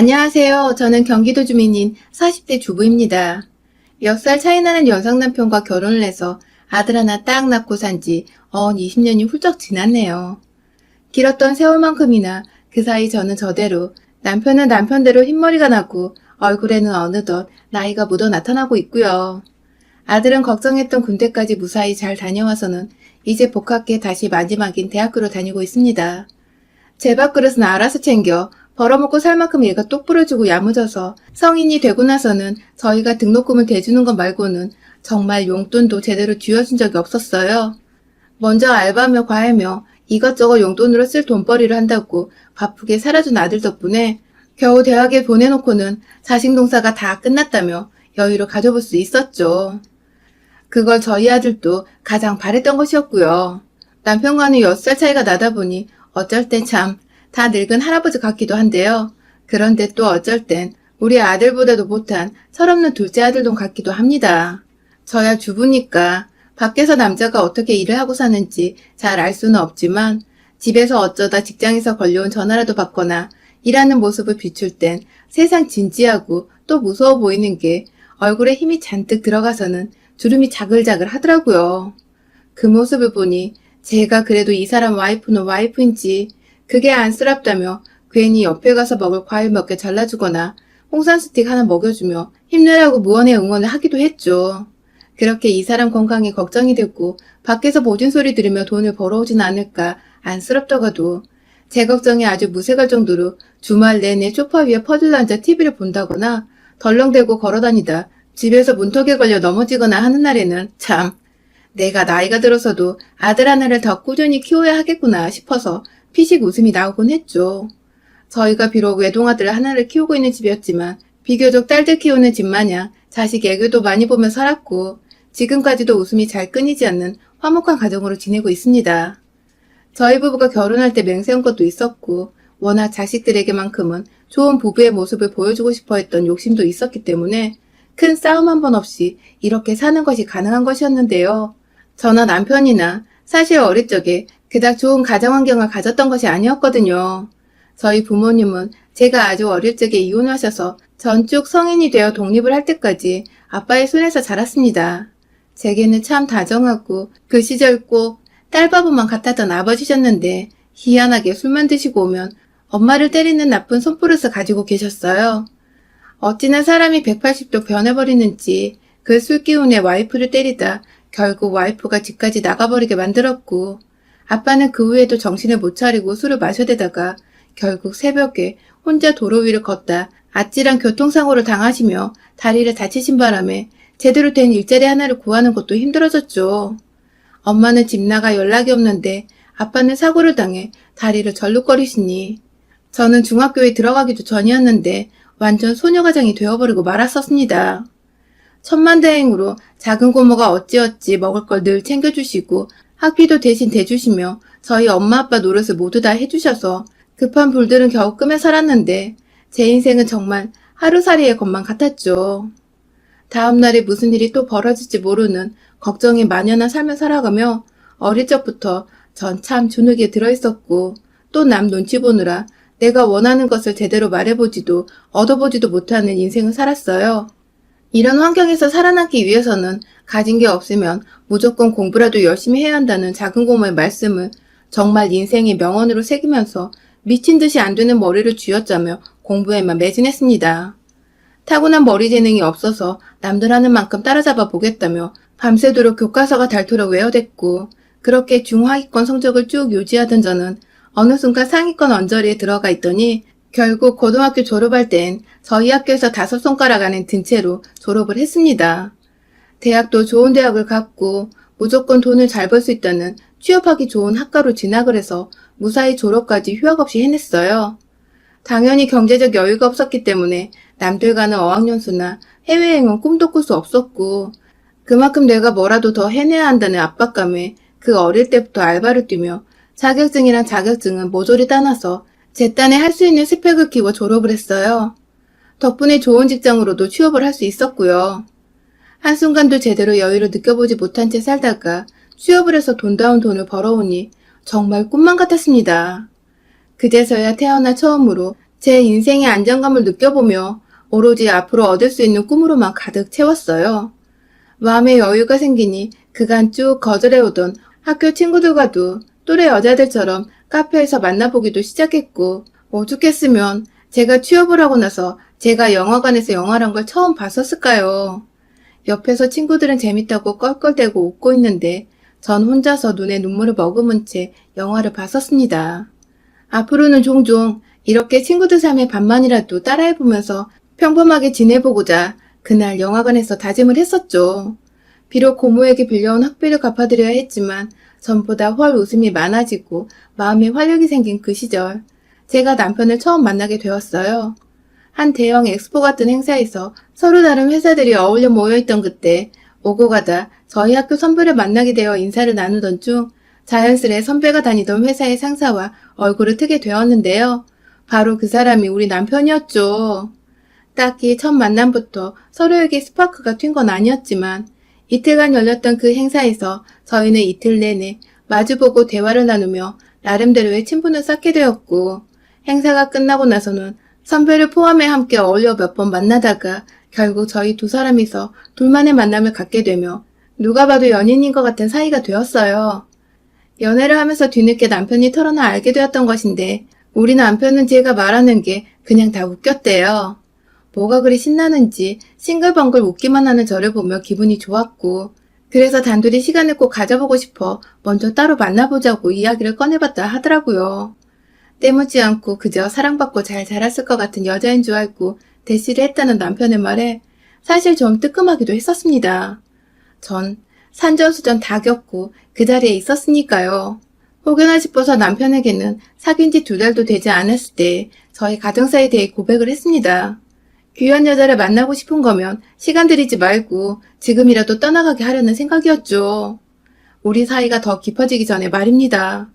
안녕하세요. 저는 경기도 주민인 40대 주부입니다. 몇살 차이 나는 여성 남편과 결혼을 해서 아들 하나 딱 낳고 산지언 20년이 훌쩍 지났네요. 길었던 세월만큼이나 그 사이 저는 저대로 남편은 남편대로 흰머리가 나고 얼굴에는 어느덧 나이가 묻어 나타나고 있고요. 아들은 걱정했던 군대까지 무사히 잘 다녀와서는 이제 복학해 다시 마지막인 대학교로 다니고 있습니다. 제 밥그릇은 알아서 챙겨 벌어먹고 살 만큼 얘가 똑부러지고 야무져서 성인이 되고 나서는 저희가 등록금을 대주는 것 말고는 정말 용돈도 제대로 쥐어준 적이 없었어요. 먼저 알바며 과외며 이것저것 용돈으로 쓸 돈벌이를 한다고 바쁘게 살아준 아들 덕분에 겨우 대학에 보내놓고는 자식 농사가 다 끝났다며 여유를 가져볼 수 있었죠. 그걸 저희 아들도 가장 바랬던 것이었고요. 남편과는 6살 차이가 나다 보니 어쩔 땐참 다 늙은 할아버지 같기도 한데요. 그런데 또 어쩔 땐 우리 아들보다도 못한 철없는 둘째 아들도 같기도 합니다. 저야 주부니까 밖에서 남자가 어떻게 일을 하고 사는지 잘 알 수는 없지만 집에서 어쩌다 직장에서 걸려온 전화라도 받거나 일하는 모습을 비출 땐 세상 진지하고 또 무서워 보이는 게 얼굴에 힘이 잔뜩 들어가서는 주름이 자글자글 하더라고요. 그 모습을 보니 제가 그래도 이 사람 와이프는 와이프인지 그게 안쓰럽다며 괜히 옆에 가서 먹을 과일 몇 개 잘라주거나 홍산 스틱 하나 먹여주며 힘내라고 무언의 응원을 하기도 했죠. 그렇게 이 사람 건강에 걱정이 됐고 밖에서 모진 소리 들으며 돈을 벌어오진 않을까 안쓰럽다가도 제 걱정이 아주 무색할 정도로 주말 내내 소파 위에 퍼즐러 앉아 TV를 본다거나 덜렁대고 걸어다니다 집에서 문턱에 걸려 넘어지거나 하는 날에는 참 내가 나이가 들어서도 아들 하나를 더 꾸준히 키워야 하겠구나 싶어서 피식 웃음이 나오곤 했죠. 저희가 비록 외동아들 하나를 키우고 있는 집이었지만 비교적 딸들 키우는 집 마냥 자식 애교도 많이 보며 살았고 지금까지도 웃음이 잘 끊이지 않는 화목한 가정으로 지내고 있습니다. 저희 부부가 결혼할 때 맹세한 것도 있었고 워낙 자식들에게만큼은 좋은 부부의 모습을 보여주고 싶어 했던 욕심도 있었기 때문에 큰 싸움 한 번 없이 이렇게 사는 것이 가능한 것이었는데요. 저나 남편이나 사실 어릴 적에 그닥 좋은 가정 환경을 가졌던 것이 아니었거든요. 저희 부모님은 제가 아주 어릴 적에 이혼하셔서 전쭉 성인이 되어 독립을 할 때까지 아빠의 손에서 자랐습니다. 제게는 참 다정하고 그 시절 꼭 딸바보만 같았던 아버지셨는데 희한하게 술만 드시고 오면 엄마를 때리는 나쁜 손버릇을 가지고 계셨어요. 어찌나 사람이 180도 변해버리는지 그 술기운에 와이프를 때리다 결국 와이프가 집까지 나가버리게 만들었고 아빠는 그 후에도 정신을 못 차리고 술을 마셔대다가 결국 새벽에 혼자 도로 위를 걷다 아찔한 교통사고를 당하시며 다리를 다치신 바람에 제대로 된 일자리 하나를 구하는 것도 힘들어졌죠. 엄마는 집 나가 연락이 없는데 아빠는 사고를 당해 다리를 절룩거리시니 저는 중학교에 들어가기도 전이었는데 완전 소녀가장이 되어버리고 말았었습니다. 천만다행으로 작은 고모가 어찌어찌 먹을 걸 늘 챙겨주시고 학비도 대신 대주시며 저희 엄마 아빠 노릇을 모두 다 해주셔서 급한 불들은 겨우 끄며 살았는데 제 인생은 정말 하루살이의 것만 같았죠. 다음날에 무슨 일이 또 벌어질지 모르는 걱정이 만연한 삶을 살아가며 어릴 적부터 전 참 주눅에 들어있었고 또 남 눈치 보느라 내가 원하는 것을 제대로 말해보지도 얻어보지도 못하는 인생을 살았어요. 이런 환경에서 살아남기 위해서는 가진 게 없으면 무조건 공부라도 열심히 해야 한다는 작은 고모의 말씀을 정말 인생의 명언으로 새기면서 미친 듯이 안 되는 머리를 쥐어짜며 공부에만 매진했습니다. 타고난 머리 재능이 없어서 남들 하는 만큼 따라잡아 보겠다며 밤새도록 교과서가 닳도록 외워댔고 그렇게 중하위권 성적을 쭉 유지하던 저는 어느 순간 상위권 언저리에 들어가 있더니 결국 고등학교 졸업할 땐 저희 학교에서 다섯 손가락 안에 든 채로 졸업을 했습니다. 대학도 좋은 대학을 갔고 무조건 돈을 잘 벌 수 있다는 취업하기 좋은 학과로 진학을 해서 무사히 졸업까지 휴학 없이 해냈어요. 당연히 경제적 여유가 없었기 때문에 남들과는 어학연수나 해외여행은 꿈도 꿀 수 없었고 그만큼 내가 뭐라도 더 해내야 한다는 압박감에 그 어릴 때부터 알바를 뛰며 자격증이란 자격증은 모조리 따놔서 제 딴에 할 수 있는 스펙을 키워 졸업을 했어요. 덕분에 좋은 직장으로도 취업을 할 수 있었고요. 한순간도 제대로 여유를 느껴보지 못한 채 살다가 취업을 해서 돈다운 돈을 벌어오니 정말 꿈만 같았습니다. 그제서야 태어나 처음으로 제 인생의 안정감을 느껴보며 오로지 앞으로 얻을 수 있는 꿈으로만 가득 채웠어요. 마음의 여유가 생기니 그간 쭉 거절해오던 학교 친구들과도 또래 여자들처럼 카페에서 만나보기도 시작했고 오죽했으면 제가 취업을 하고 나서 제가 영화관에서 영화란 걸 처음 봤었을까요? 옆에서 친구들은 재밌다고 껄껄대고 웃고 있는데 전 혼자서 눈에 눈물을 머금은 채 영화를 봤었습니다. 앞으로는 종종 이렇게 친구들 삶의 반만이라도 따라해보면서 평범하게 지내보고자 그날 영화관에서 다짐을 했었죠. 비록 고모에게 빌려온 학비를 갚아드려야 했지만 전보다 훨 웃음이 많아지고 마음에 활력이 생긴 그 시절 제가 남편을 처음 만나게 되었어요. 한 대형 엑스포 같은 행사에서 서로 다른 회사들이 어울려 모여있던 그때 오고 가다 저희 학교 선배를 만나게 되어 인사를 나누던 중 자연스레 선배가 다니던 회사의 상사와 얼굴을 트게 되었는데요. 바로 그 사람이 우리 남편이었죠. 딱히 첫 만남부터 서로에게 스파크가 튄 건 아니었지만 이틀간 열렸던 그 행사에서 저희는 이틀 내내 마주보고 대화를 나누며 나름대로의 친분을 쌓게 되었고 행사가 끝나고 나서는 선배를 포함해 함께 어울려 몇 번 만나다가 결국 저희 두 사람이서 둘만의 만남을 갖게 되며 누가 봐도 연인인 것 같은 사이가 되었어요. 연애를 하면서 뒤늦게 남편이 털어놔 알게 되었던 것인데 우리 남편은 제가 말하는 게 그냥 다 웃겼대요. 뭐가 그리 신나는지 싱글벙글 웃기만 하는 저를 보며 기분이 좋았고 그래서 단둘이 시간을 꼭 가져보고 싶어 먼저 따로 만나보자고 이야기를 꺼내봤다 하더라고요. 때묻지 않고 그저 사랑받고 잘 자랐을 것 같은 여자인 줄 알고 대시를 했다는 남편의 말에 사실 좀 뜨끔하기도 했었습니다. 전 산전수전 다 겪고 그 자리에 있었으니까요. 혹여나 싶어서 남편에게는 사귄 지 두 달도 되지 않았을 때 저희 가정사에 대해 고백을 했습니다. 귀한 여자를 만나고 싶은 거면 시간 들이지 말고 지금이라도 떠나가게 하려는 생각이었죠. 우리 사이가 더 깊어지기 전에 말입니다.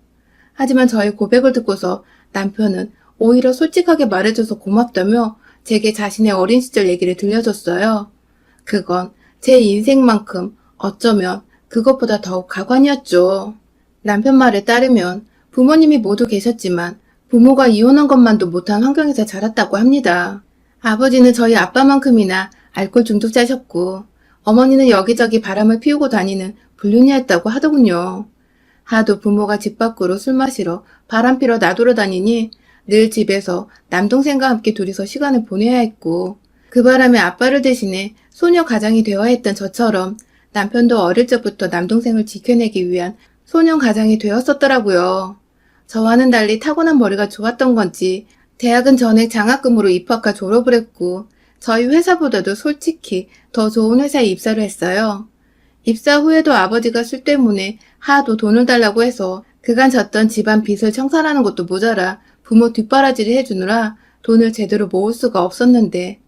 하지만 저의 고백을 듣고서 남편은 오히려 솔직하게 말해줘서 고맙다며 제게 자신의 어린 시절 얘기를 들려줬어요. 그건 제 인생만큼 어쩌면 그것보다 더욱 가관이었죠. 남편 말에 따르면 부모님이 모두 계셨지만 부모가 이혼한 것만도 못한 환경에서 자랐다고 합니다. 아버지는 저희 아빠만큼이나 알코올 중독자셨고 어머니는 여기저기 바람을 피우고 다니는 불륜이었다고 하더군요. 하도 부모가 집 밖으로 술 마시러 바람 피러 나돌아 다니니 늘 집에서 남동생과 함께 둘이서 시간을 보내야 했고 그 바람에 아빠를 대신해 소녀 가장이 되어야 했던 저처럼 남편도 어릴 적부터 남동생을 지켜내기 위한 소년 가장이 되었었더라고요. 저와는 달리 타고난 머리가 좋았던 건지 대학은 전액 장학금으로 입학과 졸업을 했고 저희 회사보다도 솔직히 더 좋은 회사에 입사를 했어요. 입사 후에도 아버지가 술 때문에 하도 돈을 달라고 해서 그간 졌던 집안 빚을 청산하는 것도 모자라 부모 뒷바라지를 해주느라 돈을 제대로 모을 수가 없었는데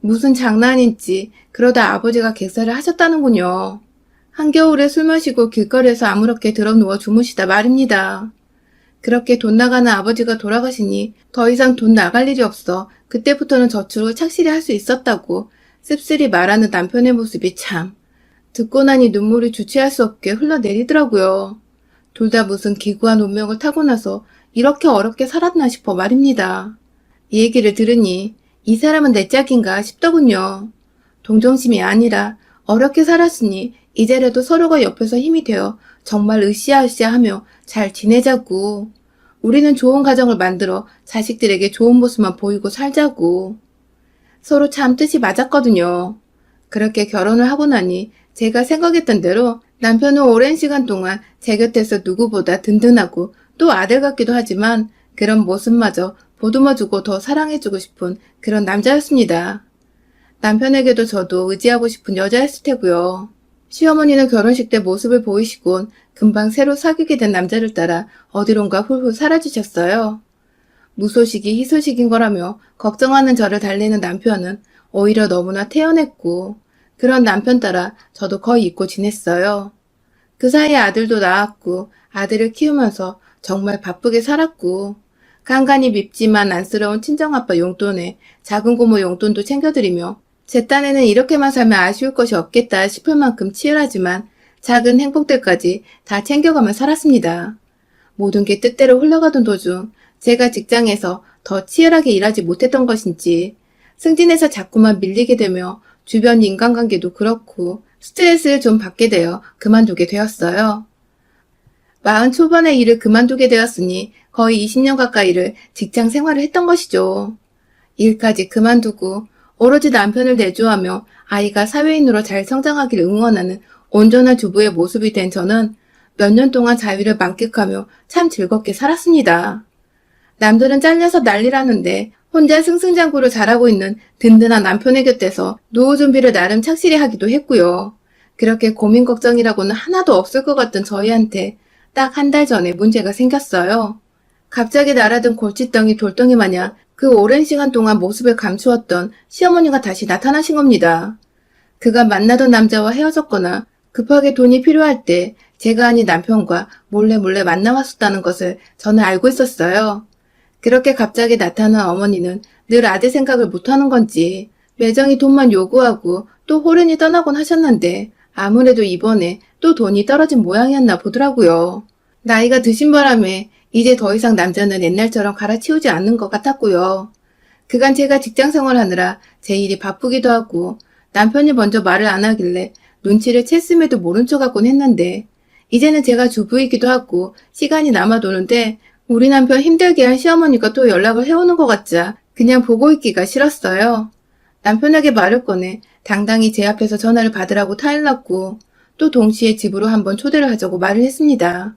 무슨 장난인지 그러다 아버지가 객사를 하셨다는군요. 한겨울에 술 마시고 길거리에서 아무렇게 드러누워 주무시다 말입니다. 그렇게 돈 나가는 아버지가 돌아가시니 더 이상 돈 나갈 일이 없어 그때부터는 저축을 착실히 할 수 있었다고 씁쓸히 말하는 남편의 모습이 참 듣고 나니 눈물이 주체할 수 없게 흘러내리더라고요. 둘 다 무슨 기구한 운명을 타고 나서 이렇게 어렵게 살았나 싶어 말입니다. 이 얘기를 들으니 이 사람은 내 짝인가 싶더군요. 동정심이 아니라 어렵게 살았으니 이제라도 서로가 옆에서 힘이 되어 정말 으쌰으쌰하며 잘 지내자고. 우리는 좋은 가정을 만들어 자식들에게 좋은 모습만 보이고 살자고. 서로 참 뜻이 맞았거든요. 그렇게 결혼을 하고 나니 제가 생각했던 대로 남편은 오랜 시간 동안 제 곁에서 누구보다 든든하고 또 아들 같기도 하지만 그런 모습마저 보듬어주고 더 사랑해주고 싶은 그런 남자였습니다. 남편에게도 저도 의지하고 싶은 여자였을 테고요. 시어머니는 결혼식 때 모습을 보이시곤 금방 새로 사귀게 된 남자를 따라 어디론가 훌훌 사라지셨어요. 무소식이 희소식인 거라며 걱정하는 저를 달래는 남편은 오히려 너무나 태연했고 그런 남편 따라 저도 거의 잊고 지냈어요. 그 사이에 아들도 낳았고 아들을 키우면서 정말 바쁘게 살았고 간간히 밉지만 안쓰러운 친정아빠 용돈에 작은 고모 용돈도 챙겨드리며 제 딴에는 이렇게만 살면 아쉬울 것이 없겠다 싶을 만큼 치열하지만 작은 행복들까지 다 챙겨가며 살았습니다. 모든 게 뜻대로 흘러가던 도중 제가 직장에서 더 치열하게 일하지 못했던 것인지 승진해서 자꾸만 밀리게 되며 주변 인간관계도 그렇고 스트레스를 좀 받게 되어 그만두게 되었어요. 마흔 초반에 일을 그만두게 되었으니 거의 20년 가까이를 직장 생활을 했던 것이죠. 일까지 그만두고 오로지 남편을 내조하며 아이가 사회인으로 잘 성장하기를 응원하는 온전한 주부의 모습이 된 저는 몇 년 동안 자유를 만끽하며 참 즐겁게 살았습니다. 남들은 잘려서 난리라는데 혼자 승승장구로 잘하고 있는 든든한 남편의 곁에서 노후 준비를 나름 착실히 하기도 했고요. 그렇게 고민 걱정이라고는 하나도 없을 것 같던 저희한테 딱 한 달 전에 문제가 생겼어요. 갑자기 날아든 골칫덩이 돌덩이 마냥 그 오랜 시간 동안 모습을 감추었던 시어머니가 다시 나타나신 겁니다. 그가 만나던 남자와 헤어졌거나 급하게 돈이 필요할 때 제가 아닌 남편과 몰래 몰래 만나왔었다는 것을 저는 알고 있었어요. 그렇게 갑자기 나타난 어머니는 늘 아들 생각을 못하는 건지 매정히 돈만 요구하고 또 호련히 떠나곤 하셨는데 아무래도 이번에 또 돈이 떨어진 모양이었나 보더라고요. 나이가 드신 바람에 이제 더 이상 남자는 옛날처럼 갈아치우지 않는 것 같았고요. 그간 제가 직장 생활하느라 제 일이 바쁘기도 하고 남편이 먼저 말을 안 하길래 눈치를 챘음에도 모른 척하곤 했는데 이제는 제가 주부이기도 하고 시간이 남아도는데 우리 남편 힘들게 한 시어머니가 또 연락을 해오는 것 같자 그냥 보고 있기가 싫었어요. 남편에게 말을 꺼내 당당히 제 앞에서 전화를 받으라고 타일렀고 또 동시에 집으로 한번 초대를 하자고 말을 했습니다.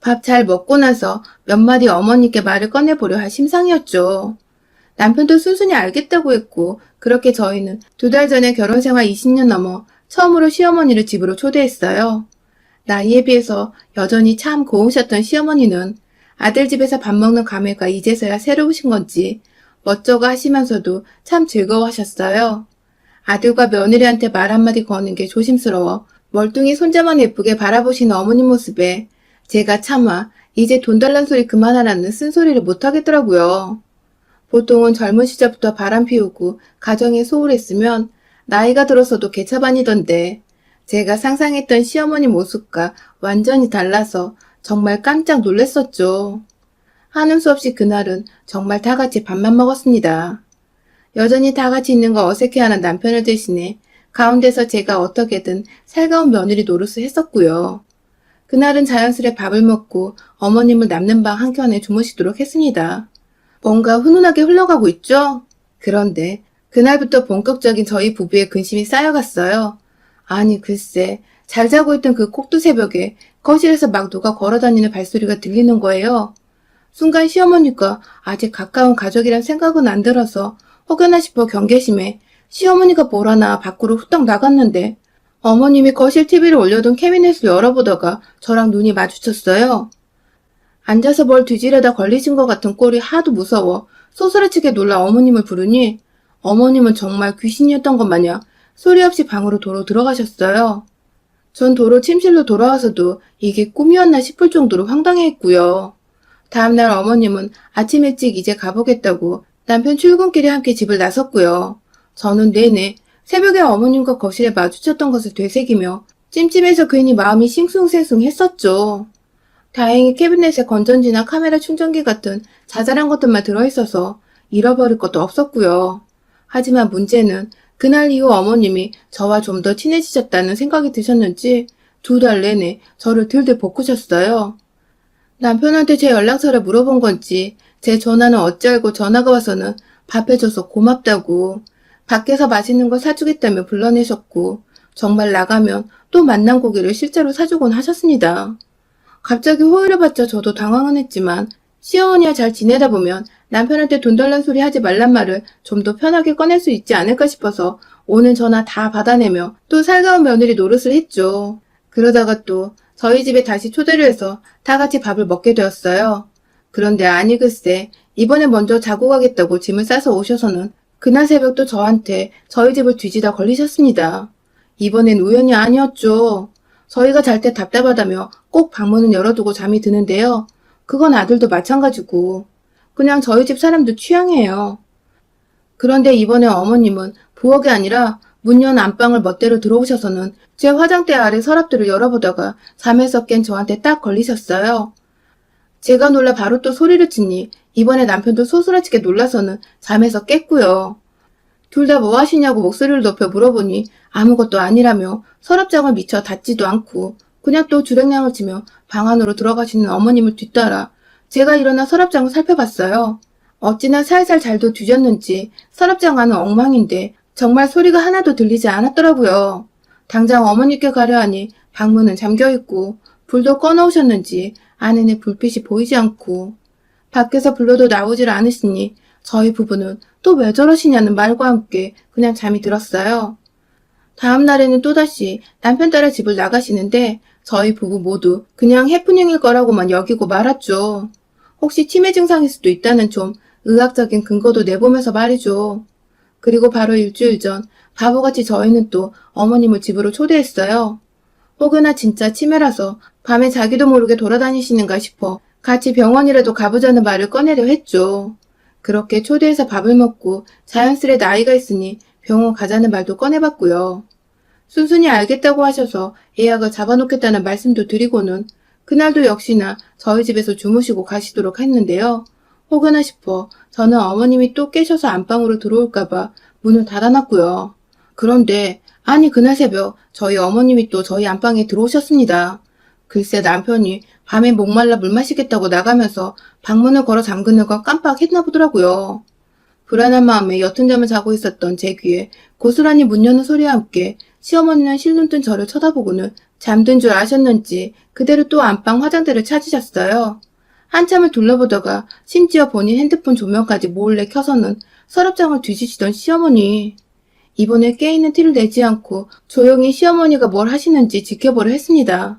밥 잘 먹고 나서 몇 마디 어머니께 말을 꺼내보려 할 심상이었죠. 남편도 순순히 알겠다고 했고 그렇게 저희는 두 달 전에 결혼 생활 20년 넘어 처음으로 시어머니를 집으로 초대했어요. 나이에 비해서 여전히 참 고우셨던 시어머니는 아들 집에서 밥 먹는 감회가 이제서야 새로우신 건지 멋쩍어 하시면서도 참 즐거워하셨어요. 아들과 며느리한테 말 한마디 거는 게 조심스러워 멀뚱히 손자만 예쁘게 바라보시는 어머니 모습에 제가 차마 이제 돈 달란 소리 그만하라는 쓴소리를 못하겠더라고요. 보통은 젊은 시절부터 바람 피우고 가정에 소홀했으면 나이가 들어서도 개차반이던데 제가 상상했던 시어머니 모습과 완전히 달라서 정말 깜짝 놀랐었죠. 하는 수 없이 그날은 정말 다 같이 밥만 먹었습니다. 여전히 다 같이 있는 거 어색해하는 남편을 대신해 가운데서 제가 어떻게든 살가운 며느리 노릇을 했었고요. 그날은 자연스레 밥을 먹고 어머님을 남는 방 한켠에 주무시도록 했습니다. 뭔가 훈훈하게 흘러가고 있죠? 그런데 그날부터 본격적인 저희 부부의 근심이 쌓여갔어요. 아니 글쎄 잘 자고 있던 그 꼭두 새벽에 거실에서 막 누가 걸어다니는 발소리가 들리는 거예요. 순간 시어머니가 아직 가까운 가족이란 생각은 안 들어서 혹여나 싶어 경계심에 시어머니가 뭐라나 밖으로 후딱 나갔는데 어머님이 거실 TV를 올려둔 캐비넷을 열어보다가 저랑 눈이 마주쳤어요. 앉아서 뭘 뒤지려다 걸리신 것 같은 꼴이 하도 무서워 소스라치게 놀라 어머님을 부르니 어머님은 정말 귀신이었던 것 마냥 소리 없이 방으로 도로 들어가셨어요. 전 도로 침실로 돌아와서도 이게 꿈이었나 싶을 정도로 황당해했고요. 다음날 어머님은 아침 일찍 이제 가보겠다고 남편 출근길에 함께 집을 나섰고요. 저는 내내 새벽에 어머님과 거실에 마주쳤던 것을 되새기며 찜찜해서 괜히 마음이 싱숭생숭 했었죠. 다행히 캐비넷에 건전지나 카메라 충전기 같은 자잘한 것들만 들어있어서 잃어버릴 것도 없었고요. 하지만 문제는 그날 이후 어머님이 저와 좀 더 친해지셨다는 생각이 드셨는지 두 달 내내 저를 들들 볶으셨어요. 남편한테 제 연락처를 물어본 건지 제 전화는 어찌 알고 전화가 와서는 밥 해줘서 고맙다고 밖에서 맛있는 거 사주겠다며 불러내셨고 정말 나가면 또 만난 고기를 실제로 사주곤 하셨습니다. 갑자기 호의를 받자 저도 당황은 했지만 시어머니와 잘 지내다 보면 남편한테 돈 달란 소리 하지 말란 말을 좀 더 편하게 꺼낼 수 있지 않을까 싶어서 오는 전화 다 받아내며 또 살가운 며느리 노릇을 했죠. 그러다가 또 저희 집에 다시 초대를 해서 다 같이 밥을 먹게 되었어요. 그런데 아니 글쎄 이번에 먼저 자고 가겠다고 짐을 싸서 오셔서는 그날 새벽도 저한테 저희 집을 뒤지다 걸리셨습니다. 이번엔 우연이 아니었죠. 저희가 잘 때 답답하다며 꼭 방문은 열어두고 잠이 드는데요. 그건 아들도 마찬가지고 그냥 저희 집 사람도 취향이에요. 그런데 이번에 어머님은 부엌이 아니라 문 연 안방을 멋대로 들어오셔서는 제 화장대 아래 서랍들을 열어보다가 잠에서 깬 저한테 딱 걸리셨어요. 제가 놀라 바로 또 소리를 치니 이번에 남편도 소스라치게 놀라서는 잠에서 깼고요. 둘 다 뭐 하시냐고 목소리를 높여 물어보니 아무것도 아니라며 서랍장을 미쳐 닫지도 않고 그냥 또 주랭량을 치며 방 안으로 들어가시는 어머님을 뒤따라 제가 일어나 서랍장을 살펴봤어요. 어찌나 살살 잘도 뒤졌는지 서랍장 안은 엉망인데 정말 소리가 하나도 들리지 않았더라고요. 당장 어머니께 가려 하니 방문은 잠겨있고 불도 꺼놓으셨는지 안에는 불빛이 보이지 않고 밖에서 불러도 나오질 않으시니 저희 부부는 또 왜 저러시냐는 말과 함께 그냥 잠이 들었어요. 다음 날에는 또다시 남편 따라 집을 나가시는데 저희 부부 모두 그냥 해프닝일 거라고만 여기고 말았죠. 혹시 치매 증상일 수도 있다는 좀 의학적인 근거도 내보면서 말이죠. 그리고 바로 일주일 전 바보같이 저희는 또 어머님을 집으로 초대했어요. 혹여나 진짜 치매라서 밤에 자기도 모르게 돌아다니시는가 싶어 같이 병원이라도 가보자는 말을 꺼내려 했죠. 그렇게 초대해서 밥을 먹고 자연스레 나이가 있으니 병원 가자는 말도 꺼내봤고요. 순순히 알겠다고 하셔서 예약을 잡아놓겠다는 말씀도 드리고는 그날도 역시나 저희 집에서 주무시고 가시도록 했는데요. 혹여나 싶어 저는 어머님이 또 깨셔서 안방으로 들어올까봐 문을 닫아놨고요. 그런데 아니 그날 새벽 저희 어머님이 또 저희 안방에 들어오셨습니다. 글쎄 남편이 밤에 목말라 물 마시겠다고 나가면서 방문을 걸어 잠그는 건 깜빡 했나 보더라고요. 불안한 마음에 옅은 잠을 자고 있었던 제 귀에 고스란히 문 여는 소리와 함께 시어머니는 실눈 뜬 저를 쳐다보고는 잠든 줄 아셨는지 그대로 또 안방 화장대를 찾으셨어요. 한참을 둘러보다가 심지어 본인 핸드폰 조명까지 몰래 켜서는 서랍장을 뒤지시던 시어머니. 이번에 깨있는 티를 내지 않고 조용히 시어머니가 뭘 하시는지 지켜보려 했습니다.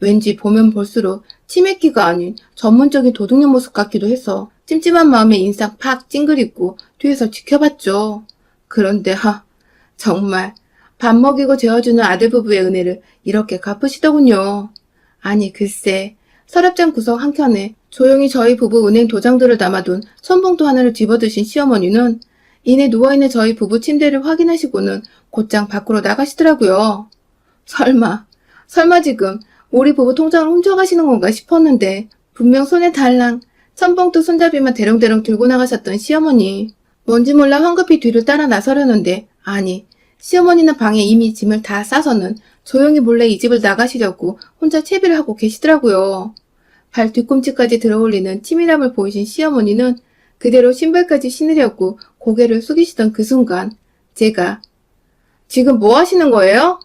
왠지 보면 볼수록 치맥기가 아닌 전문적인 도둑년 모습 같기도 해서 찜찜한 마음에 인상 팍 찡그리고 뒤에서 지켜봤죠. 그런데 하, 정말 밥 먹이고 재워주는 아들 부부의 은혜를 이렇게 갚으시더군요. 아니 글쎄 서랍장 구석 한켠에 조용히 저희 부부 은행 도장들을 담아둔 천봉투 하나를 집어드신 시어머니는 이내 누워있는 저희 부부 침대를 확인하시고는 곧장 밖으로 나가시더라고요. 설마, 설마 지금 우리 부부 통장을 훔쳐가시는 건가 싶었는데 분명 손에 달랑 천봉투 손잡이만 대롱대롱 들고 나가셨던 시어머니. 뭔지 몰라 황급히 뒤를 따라 나서려는데 아니 시어머니는 방에 이미 짐을 다 싸서는 조용히 몰래 이 집을 나가시려고 혼자 채비를 하고 계시더라고요. 발 뒤꿈치까지 들어올리는 치밀함을 보이신 시어머니는 그대로 신발까지 신으려고 고개를 숙이시던 그 순간 제가 지금 뭐 하시는 거예요?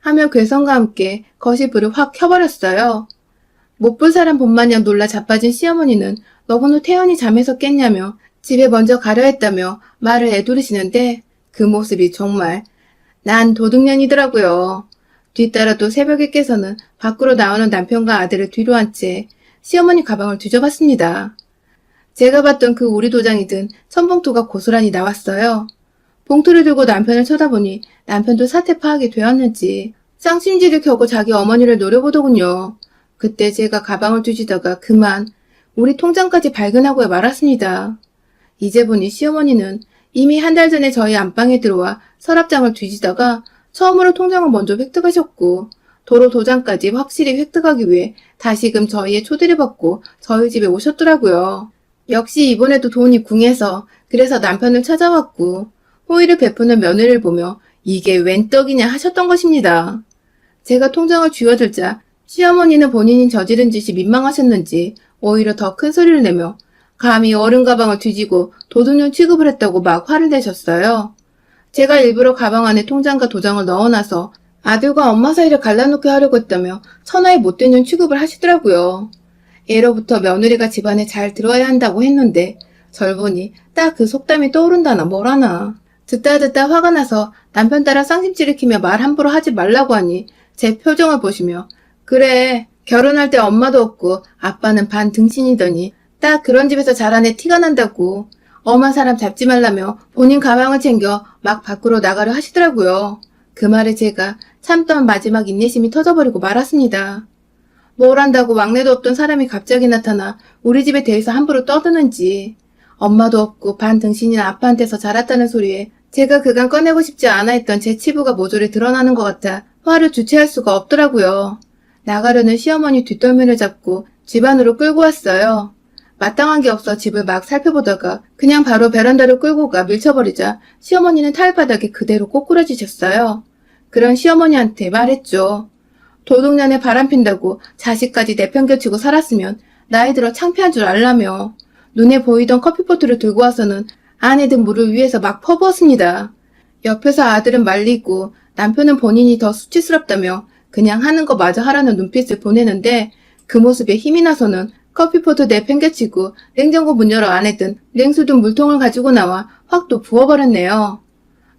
하며 괴성과 함께 거시불을 확 켜버렸어요. 못본 사람 본마냥 놀라 자빠진 시어머니는 너구나 태연이 잠에서 깼냐며 집에 먼저 가려 했다며 말을 애두르시는데 그 모습이 정말 난 도둑년이더라고요. 뒤따라 또 새벽에 깨서는 밖으로 나오는 남편과 아들을 뒤로 한 채 시어머니 가방을 뒤져봤습니다. 제가 봤던 그 우리 도장이 든 천봉투가 고스란히 나왔어요. 봉투를 들고 남편을 쳐다보니 남편도 사태 파악이 되었는지 쌍심지를 켜고 자기 어머니를 노려보더군요. 그때 제가 가방을 뒤지다가 그만 우리 통장까지 발견하고 말았습니다. 이제 보니 시어머니는 이미 한 달 전에 저희 안방에 들어와 서랍장을 뒤지다가 처음으로 통장을 먼저 획득하셨고 도로 도장까지 확실히 획득하기 위해 다시금 저희의 초대를 받고 저희 집에 오셨더라고요. 역시 이번에도 돈이 궁해서 그래서 남편을 찾아왔고 호의를 베푸는 며느리를 보며 이게 웬 떡이냐 하셨던 것입니다. 제가 통장을 쥐어들자 시어머니는 본인이 저지른 짓이 민망하셨는지 오히려 더 큰 소리를 내며 감히 어른 가방을 뒤지고 도둑년 취급을 했다고 막 화를 내셨어요. 제가 일부러 가방 안에 통장과 도장을 넣어놔서 아들과 엄마 사이를 갈라놓게 하려고 했다며 천하의 못된 년 취급을 하시더라고요. 예로부터 며느리가 집안에 잘 들어야 한다고 했는데 절 보니 딱 그 속담이 떠오른다나 뭐라나. 듣다 듣다 화가 나서 남편 따라 쌍심지를 키며 말 함부로 하지 말라고 하니 제 표정을 보시며 그래 결혼할 때 엄마도 없고 아빠는 반 등신이더니 딱 그런 집에서 애 티가 난다고 엄한 사람 잡지 말라며 본인 가방을 챙겨 막 밖으로 나가려 하시더라고요. 그 말에 제가 참던 마지막 인내심이 터져버리고 말았습니다. 뭘 한다고 막내도 없던 사람이 갑자기 나타나 우리 집에 대해서 함부로 떠드는지 엄마도 없고 반 등신인 아빠한테서 자랐다는 소리에 제가 그간 꺼내고 싶지 않아 했던 제 치부가 모조리 드러나는 것 같아 화를 주체할 수가 없더라고요. 나가려는 시어머니 뒷덜미를 잡고 집 안으로 끌고 왔어요. 마땅한 게 없어 집을 막 살펴보다가 그냥 바로 베란다로 끌고 가 밀쳐버리자 시어머니는 타일바닥에 그대로 꼬꾸라지셨어요. 그런 시어머니한테 말했죠. 도둑년에 바람 핀다고 자식까지 내팽겨치고 살았으면 나이 들어 창피한 줄 알라며 눈에 보이던 커피포트를 들고 와서는 안에 든 물을 위에서 막 퍼부었습니다. 옆에서 아들은 말리고 남편은 본인이 더 수치스럽다며 그냥 하는 거 마저 하라는 눈빛을 보내는데 그 모습에 힘이 나서는 커피포트 내팽개치고 냉장고 문 열어 안에 든 냉수 든 물통을 가지고 나와 확 또 부어버렸네요.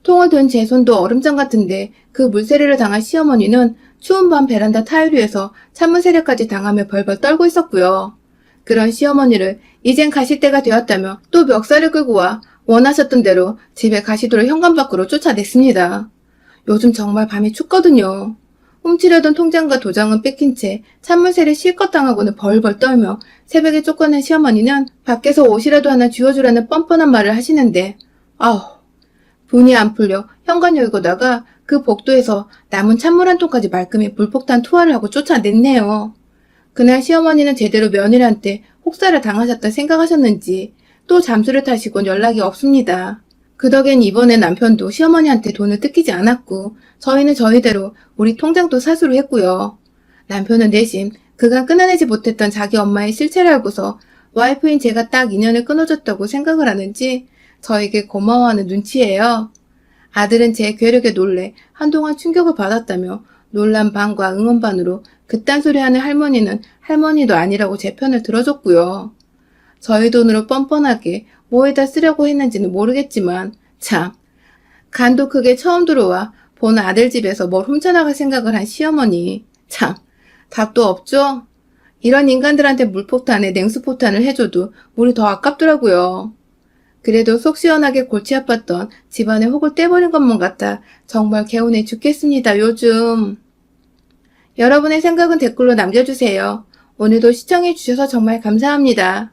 통을 든 제 손도 얼음장 같은데 그 물세례를 당한 시어머니는 추운 밤 베란다 타일 위에서 찬물 세례까지 당하며 벌벌 떨고 있었고요. 그런 시어머니를 이젠 가실 때가 되었다며 또 멱살을 끌고 와 원하셨던 대로 집에 가시도록 현관 밖으로 쫓아냈습니다. 요즘 정말 밤이 춥거든요. 훔치려던 통장과 도장은 뺏긴 채 찬물세례 실컷 당하고는 벌벌 떨며 새벽에 쫓겨난 시어머니는 밖에서 옷이라도 하나 쥐어주라는 뻔뻔한 말을 하시는데 아우 분이 안 풀려 현관 열고 나가 그 복도에서 남은 찬물 한 통까지 말끔히 불폭탄 투하를 하고 쫓아냈네요. 그날 시어머니는 제대로 며느리한테 혹사를 당하셨다 생각하셨는지 또 잠수를 타시곤 연락이 없습니다. 그 덕엔 이번에 남편도 시어머니한테 돈을 뜯기지 않았고 저희는 저희대로 우리 통장도 사수를 했고요. 남편은 내심 그간 끊어내지 못했던 자기 엄마의 실체를 알고서 와이프인 제가 딱 인연을 끊어줬다고 생각을 하는지 저에게 고마워하는 눈치예요. 아들은 제 괴력에 놀래 한동안 충격을 받았다며 놀란 반과 응원 반으로 그딴 소리 하는 할머니는 할머니도 아니라고 제 편을 들어줬고요. 저희 돈으로 뻔뻔하게 뭐에다 쓰려고 했는지는 모르겠지만 참 간도 크게 처음 들어와 본 아들 집에서 뭘 훔쳐나갈 생각을 한 시어머니 참 답도 없죠? 이런 인간들한테 물폭탄에 냉수폭탄을 해줘도 물이 더 아깝더라고요. 그래도 속 시원하게 골치 아팠던 집안의 혹을 떼버린 것만 같아 정말 개운해 죽겠습니다, 요즘. 여러분의 생각은 댓글로 남겨주세요. 오늘도 시청해주셔서 정말 감사합니다.